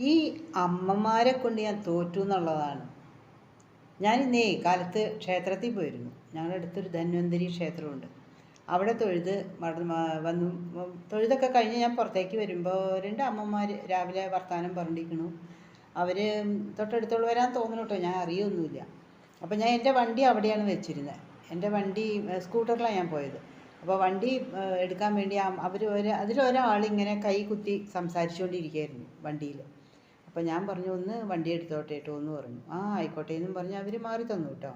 ഈ അമ്മമാരെ കൊണ്ട് ഞാൻ തോറ്റു എന്നുള്ളതാണ്. ഞാൻ ഇന്നേ കാലത്ത് ക്ഷേത്രത്തിൽ പോയിരുന്നു. ഞങ്ങളുടെ അടുത്തൊരു ധന്വന്തരി ക്ഷേത്രമുണ്ട്. അവിടെ തൊഴുത് വന്നു. തൊഴുതൊക്കെ കഴിഞ്ഞ് ഞാൻ പുറത്തേക്ക് വരുമ്പോൾ രണ്ട് അമ്മമാർ രാവിലെ വർത്തമാനം പറഞ്ഞിരിക്കണു. അവർ തൊട്ടടുത്തോളം വരാൻ തോന്നുന്നു കേട്ടോ ഞാൻ അറിയൊന്നുമില്ല. അപ്പോൾ ഞാൻ എന്റെ വണ്ടി അവിടെയാണ് വെച്ചിരുന്നത്. എന്റെ വണ്ടി സ്കൂട്ടറിലാണ് ഞാൻ പോയത്. അപ്പോൾ വണ്ടി എടുക്കാൻ വേണ്ടി അവർ ഒരു അതിലൊരാൾ ഇങ്ങനെ കൈ കുത്തി സംസാരിച്ചുകൊണ്ടിരിക്കുകയായിരുന്നു വണ്ടിയിൽ അപ്പോൾ ഞാൻ പറഞ്ഞു ഒന്ന് വണ്ടി എടുത്തോട്ടെ കേട്ടോ എന്ന് പറഞ്ഞു. ആ ആയിക്കോട്ടെ എന്നും പറഞ്ഞ് അവർ മാറി തന്നു കേട്ടോ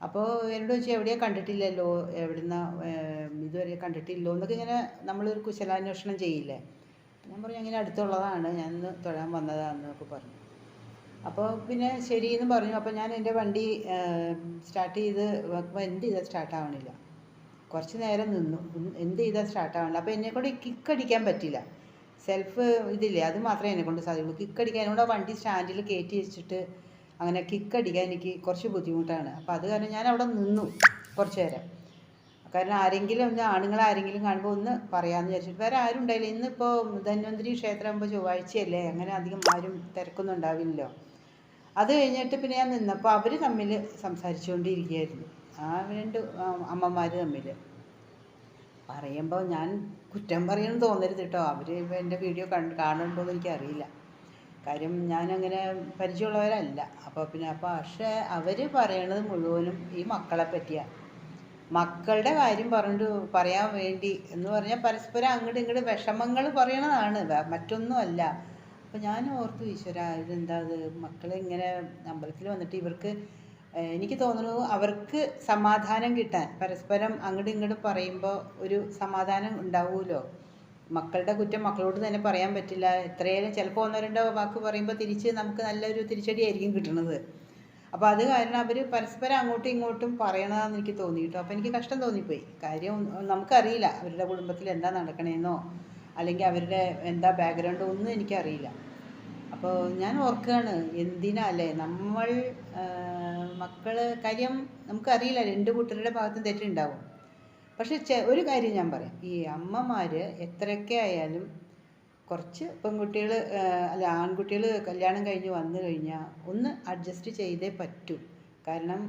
അപ്പോൾ എന്നോട് ചോദിച്ചു എവിടെയാ കണ്ടിട്ടില്ലല്ലോ? എവിടുന്ന ഇതുവരെ കണ്ടിട്ടില്ലോ എന്നൊക്കെ ഇങ്ങനെ നമ്മളൊരു കുശലാന്വേഷണം ചെയ്യില്ലേ? ഞാൻ പറഞ്ഞു അങ്ങനെ അടുത്തുള്ളതാണ്. ഞാൻ ഇന്ന് തൊഴാൻ വന്നതാണെന്നൊക്കെ പറഞ്ഞു. അപ്പോൾ പിന്നെ ശരി എന്ന് പറഞ്ഞു. അപ്പോൾ ഞാൻ എന്റെ വണ്ടി സ്റ്റാർട്ട് ചെയ്ത് വെക്കുമ്പോൾ എന്ത് ചെയ്താൽ സ്റ്റാർട്ട് ആവണില്ല. കുറച്ച് നേരം നിന്നു. എന്ത് ചെയ്താൽ സ്റ്റാർട്ട് ആവണില്ല. അപ്പോൾ എന്നെ കൊണ്ട് കിക്ക് അടിക്കാൻ പറ്റില്ല. സെൽഫ് ഇതില്ലേ? അത് മാത്രമേ എന്നെ കൊണ്ട് സാധിക്കുള്ളൂ. കിക്ക് അടിക്കാൻ എന്നോട് ആ വണ്ടി സ്റ്റാൻഡിൽ കയറ്റി വെച്ചിട്ട് അങ്ങനെ കിക്ക് അടിക്കാൻ എനിക്ക് കുറച്ച് ബുദ്ധിമുട്ടാണ്. അപ്പോൾ അത് കാരണം ഞാൻ അവിടെ നിന്നു കുറച്ച് നേരം. കാരണം ആരെങ്കിലും ഒന്ന് ആണുങ്ങൾ ആരെങ്കിലും കാണുമ്പോൾ ഒന്ന് പറയാമെന്ന് വിചാരിച്ചിട്ട്. വേറെ ആരും ഉണ്ടായില്ല. ഇന്നിപ്പോൾ ധന്വന്തരി ക്ഷേത്രം ആകുമ്പോൾ ചൊവ്വാഴ്ചയല്ലേ? അങ്ങനെ അധികം ആരും തിരക്കൊന്നും ഉണ്ടാവില്ലല്ലോ. അത് കഴിഞ്ഞിട്ട് പിന്നെ ഞാൻ നിന്നപ്പോൾ അവർ തമ്മിൽ സംസാരിച്ചുകൊണ്ടിരിക്കുകയായിരുന്നു ആ രണ്ട് അമ്മമാർ തമ്മിൽ പറയുമ്പോൾ ഞാൻ കുറ്റം പറയുമെന്ന് തോന്നരുത് കേട്ടോ അവർ എന്റെ വീഡിയോ കണ്ട് കാണുന്നുണ്ടോ എന്ന് എനിക്കറിയില്ല. കാര്യം ഞാനങ്ങനെ പരിചയമുള്ളവരല്ല. അപ്പോൾ പിന്നെ പക്ഷേ അവർ പറയണത് മുഴുവനും ഈ മക്കളെ പറ്റിയാണ് മക്കളുടെ കാര്യം പറഞ്ഞിട്ട് പറയാൻ വേണ്ടി എന്ന് പറഞ്ഞാൽ പരസ്പരം അങ്ങോട്ട് ഇങ്ങോട്ട് വിഷമങ്ങൾ പറയണതാണ്. മറ്റൊന്നുമല്ല. അപ്പോൾ ഞാൻ ഓർത്തു ഈശ്വര ഇതെന്താ ഇത്? മക്കളെ ഇങ്ങനെ അമ്പലത്തിൽ വന്നിട്ട് ഇവർക്ക് എനിക്ക് തോന്നുന്നു അവർക്ക് സമാധാനം കിട്ടാൻ പരസ്പരം അങ്ങോട്ടും ഇങ്ങോട്ടും പറയുമ്പോൾ ഒരു സമാധാനം ഉണ്ടാവുമല്ലോ. മക്കളുടെ കുറ്റം മക്കളോട് തന്നെ പറയാൻ പറ്റില്ല. എത്രയായാലും ചിലപ്പോൾ ഒന്നോ രണ്ടോ വാക്ക് പറയുമ്പോൾ തിരിച്ച് നമുക്ക് നല്ലൊരു തിരിച്ചടിയായിരിക്കും കിട്ടുന്നത് അപ്പോൾ അത് കാരണം അവർ പരസ്പരം അങ്ങോട്ടും ഇങ്ങോട്ടും പറയണമെന്ന് എനിക്ക് തോന്നി കേട്ടോ അപ്പോൾ എനിക്ക് കഷ്ടം തോന്നിപ്പോയി. കാര്യം നമുക്കറിയില്ല അവരുടെ കുടുംബത്തിൽ എന്താ നടക്കണേന്നോ അല്ലെങ്കിൽ അവരുടെ എന്താ ബാക്ക്ഗ്രൗണ്ട് ഒന്നും എനിക്കറിയില്ല. അപ്പോൾ ഞാൻ ഓർക്കുകയാണ് എന്തിനാ അല്ലേ? നമ്മൾ മക്കൾ കാര്യം നമുക്കറിയില്ല രണ്ട് കൂട്ടരുടെ ഭാഗത്തും തെറ്റുണ്ടാവും. പക്ഷെ ഒരു കാര്യം ഞാൻ പറയാം. ഈ അമ്മമാർ എത്രയൊക്കെ ആയാലും കുറച്ച് പെൺകുട്ടികൾ അല്ല ആൺകുട്ടികൾ കല്യാണം കഴിഞ്ഞ് വന്നു കഴിഞ്ഞാൽ ഒന്ന് അഡ്ജസ്റ്റ് ചെയ്തേ പറ്റൂ. കാരണം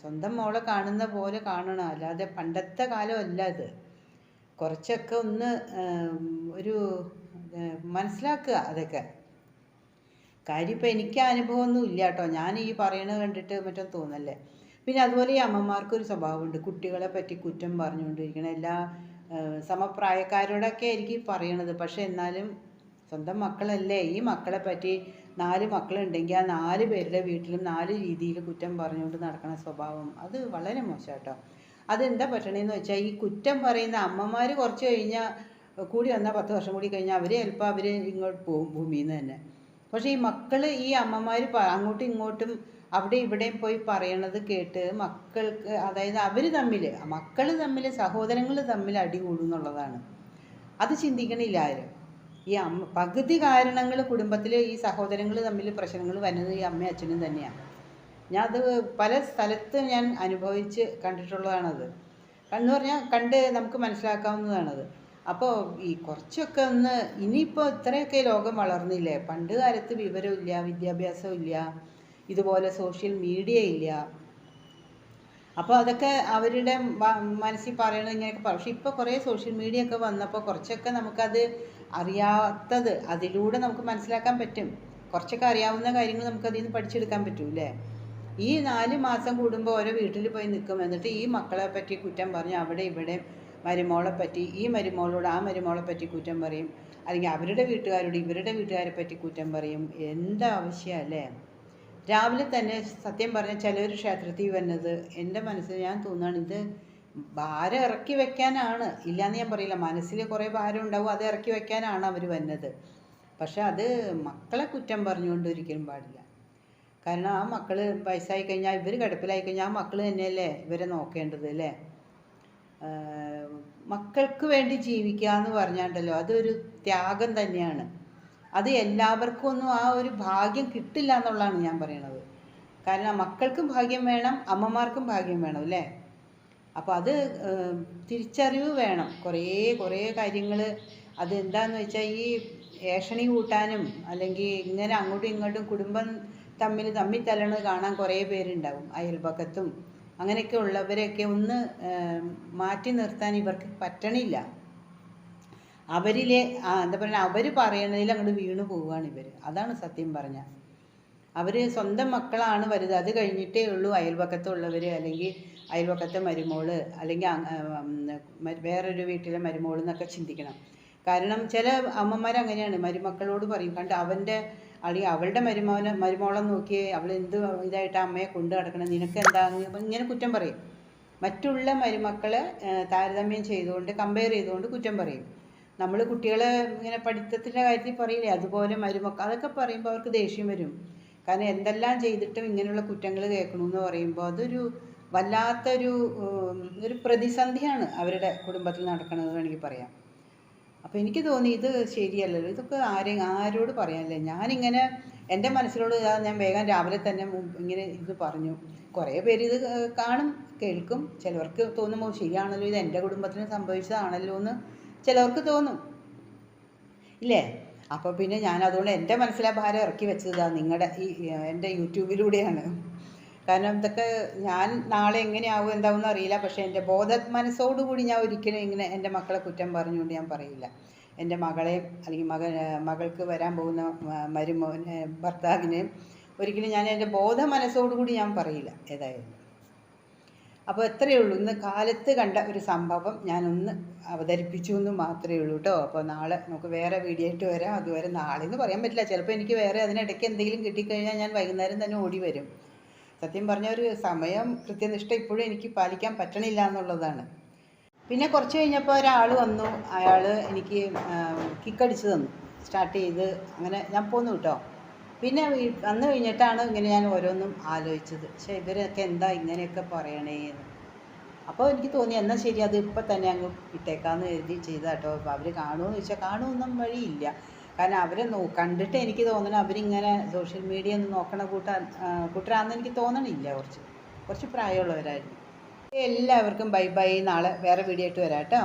സ്വന്തം മോളെ കാണുന്ന പോലെ കാണണം. അല്ലാതെ പണ്ടത്തെ കാലമല്ല ഇത് കുറച്ചൊക്കെ ഒന്ന് ഒരു മനസ്സിലാക്കുക അതൊക്കെ. കാര്യം എനിക്ക് അനുഭവമൊന്നും ഇല്ല കേട്ടോ. ഞാൻ ഈ പറയണത് കണ്ടിട്ട് മറ്റും തോന്നല്ലേ. പിന്നെ അതുപോലെ ഈ അമ്മമാർക്കൊരു സ്വഭാവമുണ്ട്. കുട്ടികളെ പറ്റി കുറ്റം പറഞ്ഞുകൊണ്ടിരിക്കണം എല്ലാ സമപ്രായക്കാരോടൊക്കെ ആയിരിക്കും പറയണത്. പക്ഷെ എന്നാലും സ്വന്തം മക്കളല്ലേ? ഈ മക്കളെ പറ്റി നാല് മക്കളുണ്ടെങ്കിൽ ആ നാല് പേരുടെ വീട്ടിലും നാല് രീതിയിൽ കുറ്റം പറഞ്ഞുകൊണ്ട് നടക്കുന്ന സ്വഭാവം അത് വളരെ മോശം കേട്ടോ. അതെന്താ പറ്റണേന്ന് വെച്ചാൽ ഈ കുറ്റം പറയുന്ന അമ്മമാർ കുറച്ച് കഴിഞ്ഞാൽ കൂടി വന്നാൽ പത്ത് വർഷം കൂടി കഴിഞ്ഞാൽ അവർ ചിലപ്പോൾ അവർ ഇങ്ങോട്ട് പോകും ഭൂമിയിൽ നിന്ന് തന്നെ. പക്ഷേ ഈ മക്കൾ ഈ അമ്മമാർ അങ്ങോട്ടും ഇങ്ങോട്ടും അവിടെ ഇവിടെയും പോയി പറയണത് കേട്ട് മക്കൾക്ക് അതായത് അവർ തമ്മിൽ മക്കൾ തമ്മിൽ സഹോദരങ്ങൾ തമ്മിൽ അടി കൂടുന്നുള്ളതാണ്. അത് ചിന്തിക്കണില്ല ആരും. ഈ അമ്മ പകുതി കാരണങ്ങൾ കുടുംബത്തിൽ ഈ സഹോദരങ്ങൾ തമ്മിൽ പ്രശ്നങ്ങൾ വരുന്നത് ഈ അമ്മയും അച്ഛനും തന്നെയാണ്. ഞാൻ അത് പല സ്ഥലത്ത് ഞാൻ അനുഭവിച്ച് കണ്ടിട്ടുള്ളതാണത്. എന്ന് പറഞ്ഞാൽ കണ്ട് നമുക്ക് മനസ്സിലാക്കാവുന്നതാണത്. അപ്പോൾ ഈ കുറച്ചൊക്കെ ഒന്ന് ഇനിയിപ്പോൾ ഇത്രയൊക്കെ ലോകം വളർന്നില്ലേ? പണ്ട് കാലത്ത് വിവരമില്ല വിദ്യാഭ്യാസമില്ല ഇതുപോലെ സോഷ്യൽ മീഡിയ ഇല്ല. അപ്പോൾ അതൊക്കെ അവരുടെ മനസ്സിൽ പറയണത് ഇങ്ങനെയൊക്കെ പക്ഷെ ഇപ്പോൾ കുറേ സോഷ്യൽ മീഡിയ ഒക്കെ വന്നപ്പോൾ കുറച്ചൊക്കെ നമുക്കത് അറിയാത്തത് അതിലൂടെ നമുക്ക് മനസ്സിലാക്കാൻ പറ്റും. കുറച്ചൊക്കെ അറിയാവുന്ന കാര്യങ്ങൾ നമുക്ക് അതിൽ നിന്ന് പഠിച്ചെടുക്കാൻ പറ്റും അല്ലേ ഈ നാല് മാസം കൂടുമ്പോൾ ഓരോ വീട്ടിൽ പോയി നിൽക്കും എന്നിട്ട് ഈ മക്കളെ പറ്റി കുറ്റം പറഞ്ഞ് അവിടെ ഇവിടെ മരുമോളെ പറ്റി ഈ മരുമോളോട് ആ മരുമോളെപ്പറ്റി കുറ്റം പറയും? അല്ലെങ്കിൽ അവരുടെ വീട്ടുകാരോട് ഇവരുടെ വീട്ടുകാരെ പറ്റി കുറ്റം പറയും? എന്താ ആവശ്യമല്ലേ രാവിലെ തന്നെ സത്യം പറഞ്ഞ ചിലർ ക്ഷേത്രത്തിൽ വരുന്നത് എന്റെ മനസ്സിൽ ഞാൻ തോന്നുകയാണ് ഇത് ഭാരം ഇറക്കി വെക്കാനാണ്. ഇല്ലയെന്ന് ഞാൻ പറയില്ല. മനസ്സിൽ കുറേ ഭാരം ഉണ്ടാവും അത് ഇറക്കി വെക്കാനാണ് അവർ വന്നത്. പക്ഷെ അത് മക്കളെ കുറ്റം പറഞ്ഞുകൊണ്ട് ഒരിക്കലും പാടില്ല. കാരണം ആ മക്കൾ വയസ്സായി കഴിഞ്ഞാൽ ഇവർ കിടപ്പിലായി കഴിഞ്ഞാൽ ആ മക്കൾ തന്നെയല്ലേ ഇവരെ നോക്കേണ്ടത് അല്ലേ? മക്കൾക്ക് വേണ്ടി ജീവിക്കുക എന്ന് പറഞ്ഞാണ്ടല്ലോ അതൊരു ത്യാഗം തന്നെയാണ്. അത് എല്ലാവർക്കും ഒന്നും ആ ഒരു ഭാഗ്യം കിട്ടില്ല എന്നുള്ളതാണ് ഞാൻ പറയണത്. കാരണം മക്കൾക്കും ഭാഗ്യം വേണം അമ്മമാർക്കും ഭാഗ്യം വേണം അല്ലേ? അപ്പോൾ അത് തിരിച്ചറിവ് വേണം. കുറേ കുറേ കാര്യങ്ങൾ. അതെന്താണെന്ന് വെച്ചാൽ ഈ ഏഷണി കൂട്ടാനും അല്ലെങ്കിൽ ഇങ്ങനെ അങ്ങോട്ടും ഇങ്ങോട്ടും കുടുംബം തമ്മിൽ തമ്മിൽ തല്ലണത് കാണാൻ കുറേ പേരുണ്ടാവും. അയൽപക്കത്തും അങ്ങനെയൊക്കെ ഉള്ളവരെയൊക്കെ ഒന്ന് മാറ്റി നിർത്താൻ ഇവർക്ക് പറ്റണില്ല. അവരിലെ എന്താ പറയുക അവർ പറയണതിൽ അങ്ങോട്ട് വീണു പോവുകയാണ് ഇവർ അതാണ് സത്യം പറഞ്ഞാൽ അവർ സ്വന്തം മക്കളാണ് വലുത്. അത് കഴിഞ്ഞിട്ടേ ഉള്ളൂ അയൽപക്കത്തുള്ളവർ അല്ലെങ്കിൽ അയൽവക്കത്തെ മരുമോൾ അല്ലെങ്കിൽ വേറൊരു വീട്ടിലെ മരുമോൾ എന്നൊക്കെ ചിന്തിക്കണം. കാരണം ചില അമ്മമാർ അങ്ങനെയാണ് മരുമക്കളോട് പറയും കണ്ട് അവന്റെ അല്ലെങ്കിൽ അവളുടെ മരുമോനെ മരുമോളം നോക്കി അവൾ എന്ത് ഇതായിട്ട് അമ്മയെ കൊണ്ടു നടക്കണം നിനക്ക് എന്താ ഇങ്ങനെ കുറ്റം പറയും. മറ്റുള്ള മരുമക്കളെ താരതമ്യം ചെയ്തുകൊണ്ട് കമ്പയർ ചെയ്തുകൊണ്ട് കുറ്റം പറയും. നമ്മൾ കുട്ടികളെ ഇങ്ങനെ പഠിത്തത്തിന്റെ കാര്യത്തിൽ പറയില്ലേ? അതുപോലെ മരുമക്കൾ അതൊക്കെ പറയുമ്പോൾ അവർക്ക് ദേഷ്യം വരും. കാരണം എന്തെല്ലാം ചെയ്തിട്ടും ഇങ്ങനെയുള്ള കുറ്റങ്ങൾ കേൾക്കണമെന്ന് പറയുമ്പോൾ അതൊരു വല്ലാത്തൊരു ഒരു പ്രതിസന്ധിയാണ് അവരുടെ കുടുംബത്തിൽ നടക്കണത് വേണമെങ്കിൽ പറയാം. അപ്പോൾ എനിക്ക് തോന്നി ഇത് ശരിയല്ലല്ലോ. ഇതൊക്കെ ആരെ ആരോട് പറയാനല്ലേ? ഞാനിങ്ങനെ എന്റെ മനസ്സിലോട് ഞാൻ വേഗം രാവിലെ തന്നെ ഇങ്ങനെ ഇത് പറഞ്ഞു. കുറേ പേര് ഇത് കാണും കേൾക്കും. ചിലവർക്ക് തോന്നുമ്പോൾ ശരിയാണല്ലോ ഇത് എന്റെ കുടുംബത്തിന് സംഭവിച്ചതാണല്ലോ എന്ന് ചിലവർക്ക് തോന്നും. ഇല്ലേ? അപ്പോൾ പിന്നെ ഞാൻ അതുകൊണ്ട് എന്റെ മനസ്സിലെ ഭാരം ഇറക്കി വെച്ചതാണ് നിങ്ങളുടെ ഈ എന്റെ യൂട്യൂബിലൂടെയാണ്. കാരണം ഇതൊക്കെ ഞാൻ നാളെ എങ്ങനെയാവും എന്താവും അറിയില്ല. പക്ഷേ എന്റെ ബോധ മനസ്സോടുകൂടി ഞാൻ ഒരിക്കലും ഇങ്ങനെ എന്റെ മക്കളെ കുറ്റം പറഞ്ഞുകൊണ്ട് ഞാൻ പറയില്ല. എന്റെ മകളെ അല്ലെങ്കിൽ മകൻ മകൾക്ക് വരാൻ പോകുന്ന മരുമോ മരുമോനെ ഭർത്താവിനെയും ഒരിക്കലും ഞാൻ എന്റെ ബോധ മനസ്സോടുകൂടി ഞാൻ പറയില്ല ഏതായാലും. അപ്പോൾ എത്രയേ ഉള്ളൂ. ഇന്ന് കാലത്ത് കണ്ട ഒരു സംഭവം ഞാനൊന്ന് അവതരിപ്പിച്ചു എന്ന് മാത്രമേ ഉള്ളൂ കേട്ടോ. അപ്പോൾ നാളെ നമുക്ക് വേറെ വീഡിയോ ആയിട്ട് വരാം. അതുവരെ നാളെ എന്ന് പറയാൻ പറ്റില്ല. ചിലപ്പോൾ എനിക്ക് വേറെ അതിനിടയ്ക്ക് എന്തെങ്കിലും കിട്ടിക്കഴിഞ്ഞാൽ ഞാൻ വൈകുന്നേരം തന്നെ ഓടി വരും. സത്യം പറഞ്ഞ ഒരു സമയം കൃത്യനിഷ്ഠ ഇപ്പോഴും എനിക്ക് പാലിക്കാൻ പറ്റണില്ല എന്നുള്ളതാണ്. പിന്നെ കുറച്ച് കഴിഞ്ഞപ്പോൾ ഒരാൾ വന്നു. അയാൾ എനിക്ക് കിക്കടിച്ച് തന്നു. സ്റ്റാർട്ട് ചെയ്ത് അങ്ങനെ ഞാൻ പോന്നു കേട്ടോ. പിന്നെ വന്ന് കഴിഞ്ഞിട്ടാണ് ഇങ്ങനെ ഞാൻ ഓരോന്നും ആലോചിച്ചത്. പക്ഷേ ഇവരൊക്കെ എന്താ ഇങ്ങനെയൊക്കെ പറയണേ എന്ന്. അപ്പോൾ എനിക്ക് തോന്നി എന്നാൽ ശരി അത് ഇപ്പം തന്നെ അങ്ങ് ഇട്ടേക്കാന്ന് കരുതി ചെയ്താട്ടോ. അപ്പോൾ അവർ കാണുമെന്ന് ചോദിച്ചാൽ കാണുമെന്നും വഴിയില്ല. കാരണം അവർ നോ കണ്ടിട്ട് എനിക്ക് തോന്നണം അവരിങ്ങനെ സോഷ്യൽ മീഡിയ ഒന്നും നോക്കണ കൂട്ടാ കൂട്ടരാന്ന് എനിക്ക് തോന്നണില്ല കുറച്ച്. കുറച്ച് പ്രായമുള്ളവരായിരുന്നു. എല്ലാവർക്കും ബൈ ബൈ നാളെ വേറെ വീഡിയോ ആയിട്ട് വരാം കേട്ടോ.